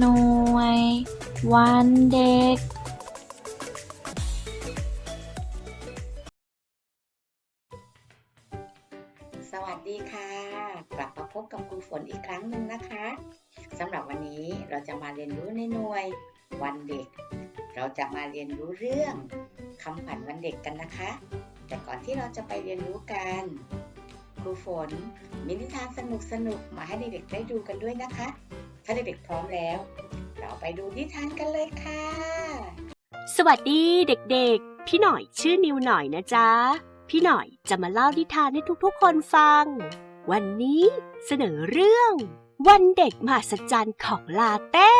หน่วย วันเด็กสวัสดีค่ะ กลับมาพบกับครูฝนอีกครั้งหนึ่งนะคะสำหรับวันนี้เราจะมาเรียนรู้ในหน่วย วันเด็ก เราจะมาเรียนรู้เรื่องคำขวัญวันเด็กกันนะคะ แต่ก่อนที่เราจะไปเรียนรู้กันครูฝนมีนิทานสนุกๆมาให้เด็กๆได้ดูกันด้วยนะคะ ถ้าเด็กๆพร้อมแล้ว เราไปดูนิทานกันเลยค่ะ สวัสดีเด็กๆ พี่หน่อยชื่อนิวหน่อยนะจ๊ะ พี่หน่อยจะมาเล่านิทานให้ทุกๆ คนฟัง วันนี้เสนอเรื่อง วันเด็กมหัศจรรย์ของลาเต้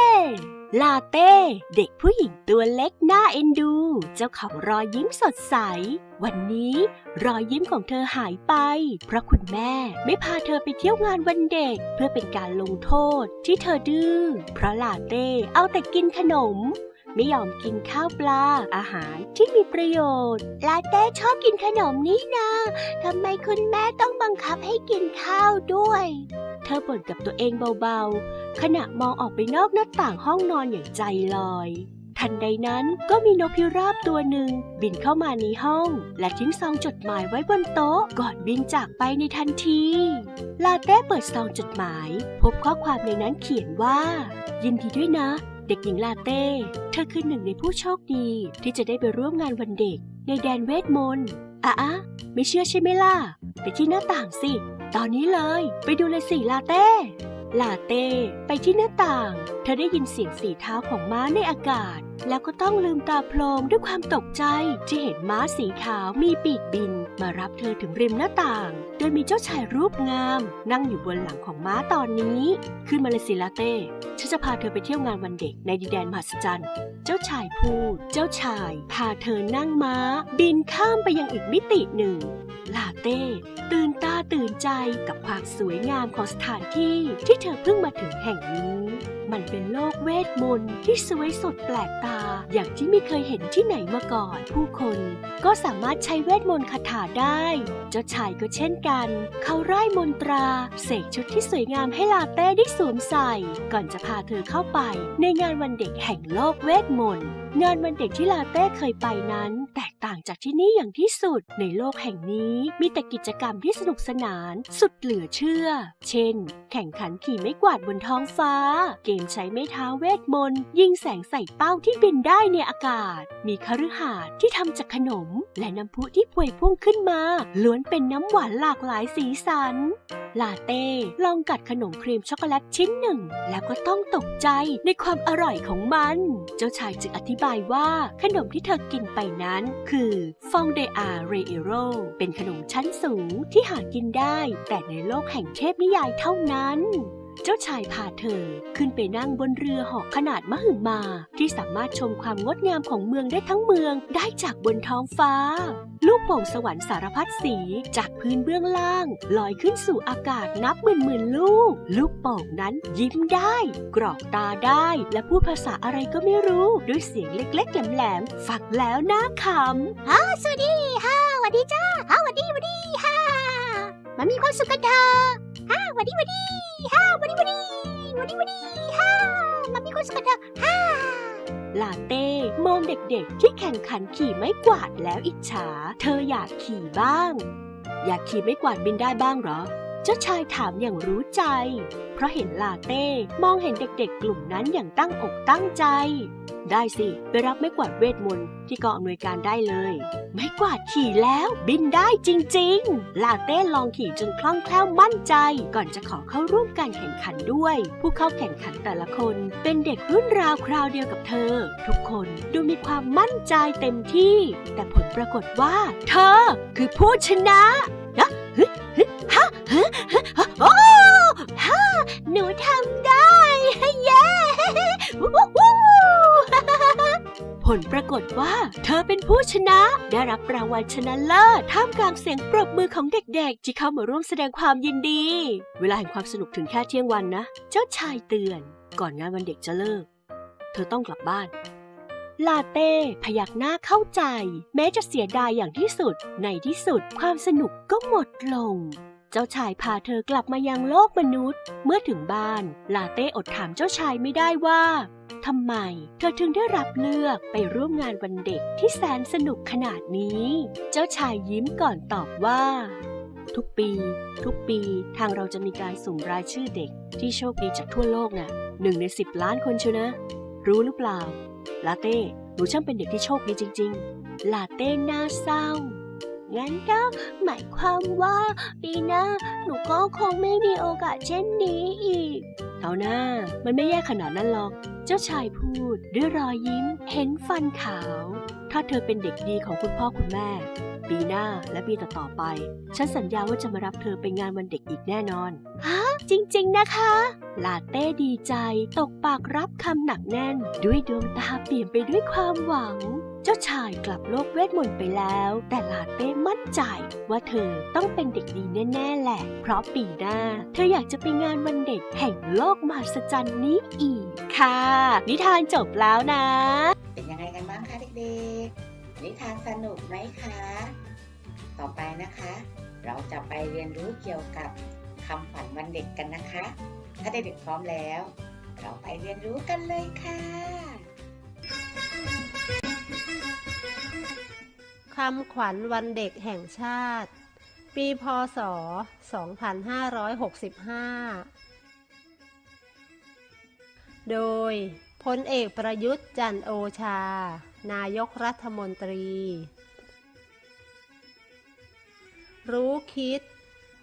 ลาเต้ เด็กผู้หญิงตัวเล็กน่าเอ็นดู เจ้าของรอยยิ้มสดใส วันนี้รอยยิ้มของเธอหายไป เพราะคุณแม่ไม่พาเธอไปเที่ยวงานวันเด็ก เพื่อเป็นการลงโทษที่เธอดื้อเพราะลาเต้เอาแต่กินขนมไม่ยอมกินข้าวปลา อาหารที่มีประโยชน์ ลาเต้ชอบกินขนมนี่นาทำไมคุณแม่ต้องบังคับให้กินข้าวด้วย เธอบ่นกับตัวเองเบาๆ ขณะมองออกไปนอกหน้าต่างห้องนอนอย่างใจลอย ทันใดนั้นก็มีนกพิราบตัวหนึ่ง บินเข้ามาในห้อง และทิ้งซองจดหมายไว้บนโต๊ะก่อนบินจากไปในทันที ลาเต้เปิดซองจดหมาย พบข้อความในนั้นเขียนว่า ยินดีด้วยนะ เด็กหญิงลาเต้ เธอคือหนึ่งในผู้โชคดีที่จะได้ไปร่วมงานวันเด็กในแดนเวทมนต์ อะอะไม่เชื่อใช่ไหมล่ะ ไปที่หน้าต่างสิ ตอนนี้เลย ไปดูเลยสิลาเต้ ลาเต้ไปที่หน้าต่าง เธอได้ยินเสียงสีเท้าของม้าในอากาศ แล้วก็ต้องลืมตาโพลงด้วยความตกใจที่เห็นม้าสีขาวมีปีกบิน มารับเธอถึงริมหน้าต่าง โดยมีเจ้าชายรูปงาม นั่งอยู่บนหลังของม้าตอนนี้ ขึ้นมาเลยสิลาเต้ฉันจะพาเธอไปเที่ยวงานวันเด็กในดินแดนมหัศจรรย์ เจ้าชายพูด เจ้าชาย พาเธอนั่งม้า บินข้ามไปยังอีกมิติหนึ่ง ลาเต้ตื่นตาตื่นใจกับความสวยงามของสถานที่ที่เธอเพิ่งมาถึงแห่งนี้ มันเป็นโลกเวทมนต์ที่สวยสดแปลกตา อย่างที่ไม่เคยเห็นที่ไหนมาก่อน ผู้คนก็สามารถใช้เวทมนต์คาถาได้ เจ้าชายก็เช่นกัน เขาไร้มนตราเสกชุดที่สวยงามให้ลาเต้ได้สวมใส่ ก่อนจะพาเธอเข้าไปในงานวันเด็กแห่งโลกเวทมนต์ งานวันเด็กที่ลาเต้เคยไปนั้น แตกต่างจากที่นี่อย่างที่สุด ในโลกแห่งนี้มีแต่กิจกรรมที่สนุกสนาน สุดเหลือเชื่อ เช่น แข่งขันขี่ไม้กวาดบนท้องฟ้า เกมใช้ไม้เท้าเวทมนต์ยิงแสงใส่เป้าที่บินได้ในอากาศ มีคฤหาสน์ที่ทำจากขนม และน้ำพุที่พวยพุ่งขึ้นมา ล้วนเป็นน้ำหวานหลากหลายสีสันลาเต้ลองกัดขนมครีมช็อกโกแลตชิ้นหนึ่ง แล้วก็ต้องตกใจในความอร่อยของมัน เจ้าชายจึงอธิบายว่าขนมที่เธอกินไปนั้นคือฟองเดอาเรเอโรเป็นขนมชั้นสูงที่หากินได้แต่ในโลกแห่งเทพนิยายเท่านั้น เจ้าชายพาเธอขึ้นไปนั่งบนเรือหาะขนาดมหึมา ที่สามารถชมความงดงามของเมืองได้ทั้งเมืองได้จากบนท้องฟ้า ลูกโป่งสวรรค์สารพัดสีจากพื้นเบื้องล่าง ลอยขึ้นสู่อากาศนับหมื่นหมื่นลูก ลูกโป่งนั้นยิ้มได้ กรอกตาได้ และพูดภาษาอะไรก็ไม่รู้ ด้วยเสียงเล็กๆแหลมๆฟังแล้วน่าขำฮ่าสวัสดีฮ่าสวัสดีจ้าฮ่าสวัสดีสวัสดีฮ่ามันมีความสุขกันเถอะฮ่าสวัสดีสวัสดีฮ่า วัสดีวัสดีฮ่ามามีคนสกันเถอะฮ่าลาเต้มองเด็กๆ ที่แข่งขันขี่ไม้กวาดแล้วอิจฉา เธออยากขี่บ้าง อยากขี่ไม้กวาดบินได้บ้างเหรอ เจ้าชายถามอย่างรู้ใจ เพราะเห็นลาเต้มองเห็นเด็กๆ กลุ่มนั้นอย่างตั้งอกตั้งใจ ได้สิ ไปรับไม้กวาดเวทมนต์ที่กองอำนวยการได้เลย ไม้กวาดขี่แล้วบินได้จริงๆ ลาเต้ลองขี่จนคล่องแคล่วมั่นใจ ก่อนจะขอเข้าร่วมการแข่งขันด้วย ผู้เข้าแข่งขันแต่ละคนเป็นเด็กรุ่นราวคราวเดียวกับเธอ ทุกคนดูมีความมั่นใจเต็มที่ แต่ผลปรากฏว่า เธอคือผู้ชนะ นะฮึฮึฮะฮึฮึโอ้ฮะหนูทำได้เย้ผลปรากฏว่า เธอเป็นผู้ชนะ ได้รับรางวัลชนะเลิศท่ามกลางเสียงปรบมือของเด็กๆ ที่เข้ามาร่วมแสดงความยินดี เวลาแห่งความสนุกถึงแค่เที่ยงวันนะ เจ้าชายเตือน ก่อนงานวันเด็กจะเลิก เธอต้องกลับบ้าน ลาเต้พยักหน้าเข้าใจ แม้จะเสียดายอย่างที่สุด ในที่สุดความสนุกก็หมดลง เจ้าชายพาเธอกลับมายังโลกมนุษย์ เมื่อถึงบ้าน ลาเต้อดถามเจ้าชายไม่ได้ว่าทำไม เธอถึงได้รับเลือกไปร่วมงานวันเด็กที่แสนสนุกขนาดนี้ เจ้าชายยิ้มก่อนตอบว่า ทุกปี ทุกปีทางเราจะมีการสุ่มรายชื่อเด็ก ที่โชคดีจากทั่วโลกน่ะหนึ่งในสิบล้านคนเชียวนะ รู้หรือเปล่า ลาเต้หนูช่างเป็นเด็กที่โชคดีจริง ๆ ลาเต้น่าเศร้า งั้นก็หมายความว่า ปีหน้าหนูก็คงไม่มีโอกาสเช่นนี้อีก เท่าหน้ามันไม่แย่ขนาดนั้นหรอก เจ้าชายพูดด้วยรอยยิ้มเห็นฟันขาว ถ้าเธอเป็นเด็กดีของคุณพ่อคุณแม่ ปีหน้าและปีต่อๆไป ฉันสัญญาว่าจะมารับเธอไปงานวันเด็กอีกแน่นอน ฮะ จริงๆนะคะ ลาเต้ดีใจตกปากรับคำหนักแน่น ด้วยดวงตาเปลี่ยนไปด้วยความหวัง เจ้าชายกลับโลกเวทมนต์ไปแล้ว แต่ลาเต้มั่นใจ ว่าเธอต้องเป็นเด็กดีแน่ๆแหละ เพราะปีหน้า เธออยากจะไปงานวันเด็กแห่งโลกมหัศจรรย์นี้อีกค่ะ นิทานจบแล้วนะ เป็นยังไงกันบ้างคะเด็กๆ นิทานสนุกไหมคะ ต่อไปนะคะ เราจะไปเรียนรู้เกี่ยวกับคำขวัญวันเด็กกันนะคะ ถ้าเด็กๆพร้อมแล้ว เราไปเรียนรู้กันเลยค่ะคำขวัญวันเด็กแห่งชาติ ปีพศ 2565 โดยพลเอกประยุทธ์จันทร์โอชา นายกรัฐมนตรี รู้คิด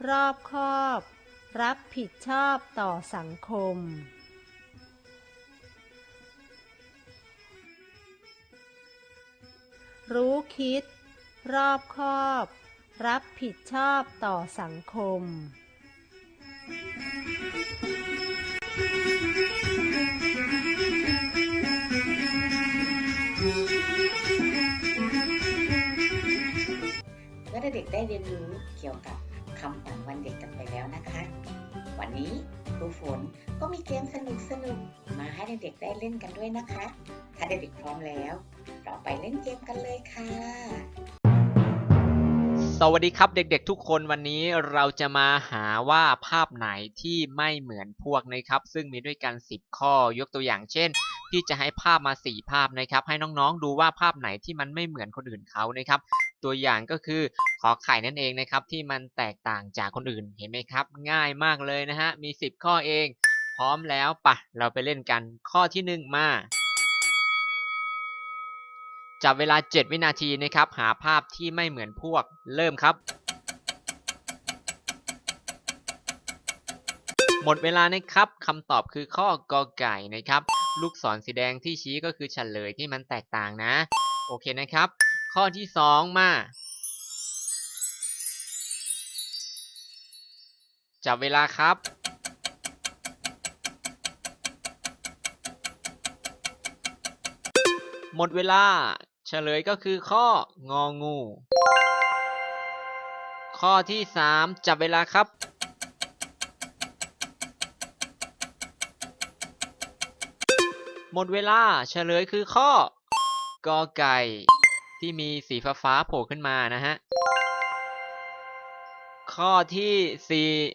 รอบคอบ รับผิดชอบต่อสังคม รู้คิด รอบคอบ รับผิดชอบต่อสังคม อเด็กได้เรียนรู้เกี่ยวกับคำขวัญวันเด็กกันไปแล้วนะคะ วันนี้ครูฝนก็มีเกมสนุกๆมาให้เด็กๆได้เล่นกันด้วยนะคะ ถ้าเด็กๆพร้อมแล้ว เราไปเล่นเกมกันเลยค่ะ สวัสดีครับเด็กๆทุกคนวันนี้เราจะมาหาว่าภาพไหนที่ไม่เหมือนพวกนะครับ ซึ่งมีด้วยกัน 10 ข้อยกตัวอย่างเช่นที่จะให้ภาพมา 4 ภาพนะครับ ให้น้องๆดูว่าภาพไหนที่มันไม่เหมือนคนอื่นเขานะครับ ตัวอย่างก็คือขอไข่นั่นเองนะครับที่มันแตกต่างจากคนอื่นเห็นไหมครับ ง่ายมากเลยนะฮะมี 10 ข้อเอง พร้อมแล้วปะเราไปเล่นกันข้อที่หนึ่งมาจับเวลา 7 วินาทีนะครับ หาภาพที่ไม่เหมือนพวก เริ่มครับ หมดเวลานะครับคำตอบคือข้อกอไก่นะครับ ลูกศรสีแดงที่ชี้ก็คือเฉลยที่มันแตกต่างนะ โอเคนะครับ ข้อที่2มา จับเวลาครับ หมดเวลาเฉลยก็คือข้ององู ข้อที่3จับเวลาครับหมดเวลาเฉลยคือข้อกอไก่ ที่มีสีฟ้าฟ้าโผล่ขึ้นมานะฮะ ข้อที่4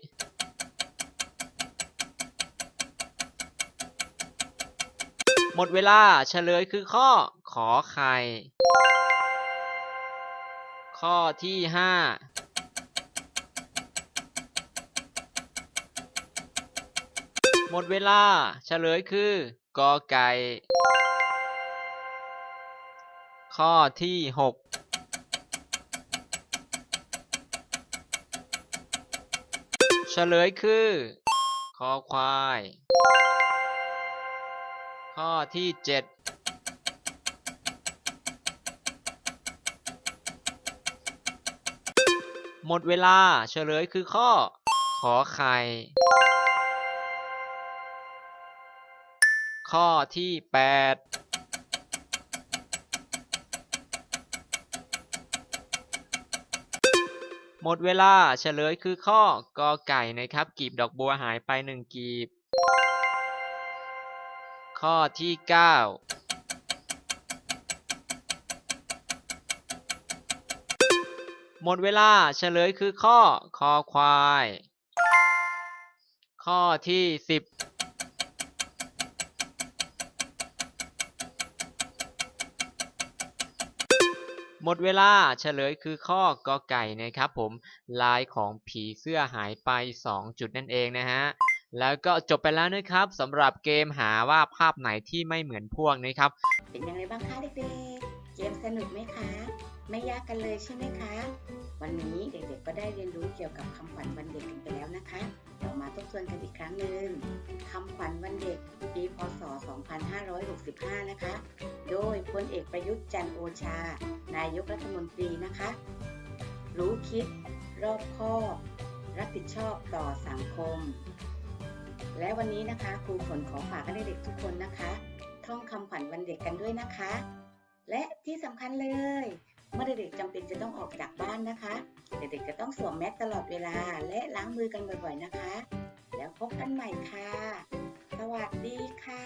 หมดเวลาเฉลยคือข้อขอไข่ข้อที่5หมดเวลาเฉลยคือกอไก่ ข้อที่6เฉลยคือคอควาย ข้อที่7หมดเวลาเฉลยคือข้อ ขอไข่ ข้อที่ 8 หมดเวลาเฉลยคือข้อกอไก่นะครับ กีบดอกบัวหายไป 1 กีบ ข้อที่ 9หมดเวลาเฉลยคือข้อคอควาย ข้อที่ 10 หมดเวลาเฉลยคือข้อกอไก่นะครับผมลายของผีเสื้อหายไป 2 จุดนั่นเองนะฮะแล้วก็จบไปแล้วนะครับสำหรับเกมหาว่าภาพไหนที่ไม่เหมือนพวกนะครับ เป็นยังไงบ้างคะเด็กๆเกมสนุกไหมคะ ไม่ยากกันเลยใช่ไหมคะ วันนี้เด็กๆก็ได้เรียนรู้เกี่ยวกับคำขวัญวันเด็กกันไปแล้วนะคะ เรามาทบทวนกันอีกครั้งหนึ่งคำขวัญวันเด็กปีพศ 2565 นะคะ โดยพลเอกประยุทธ์จันโอชา นายกรัฐมนตรีนะคะ รู้คิด รอบคอบรับผิดชอบต่อสังคม และวันนี้นะคะครูฝนขอฝากให้เด็กทุกคนนะคะ ท่องคำขวัญวันเด็กกันด้วยนะคะ และที่สำคัญเลย เมื่อเด็กๆจำเป็นจะต้องออกจากบ้านนะคะ เด็กๆจะต้องสวมแมสตลอดเวลาและล้างมือกันบ่อยๆนะคะ แล้วพบกันใหม่ค่ะ สวัสดีค่ะ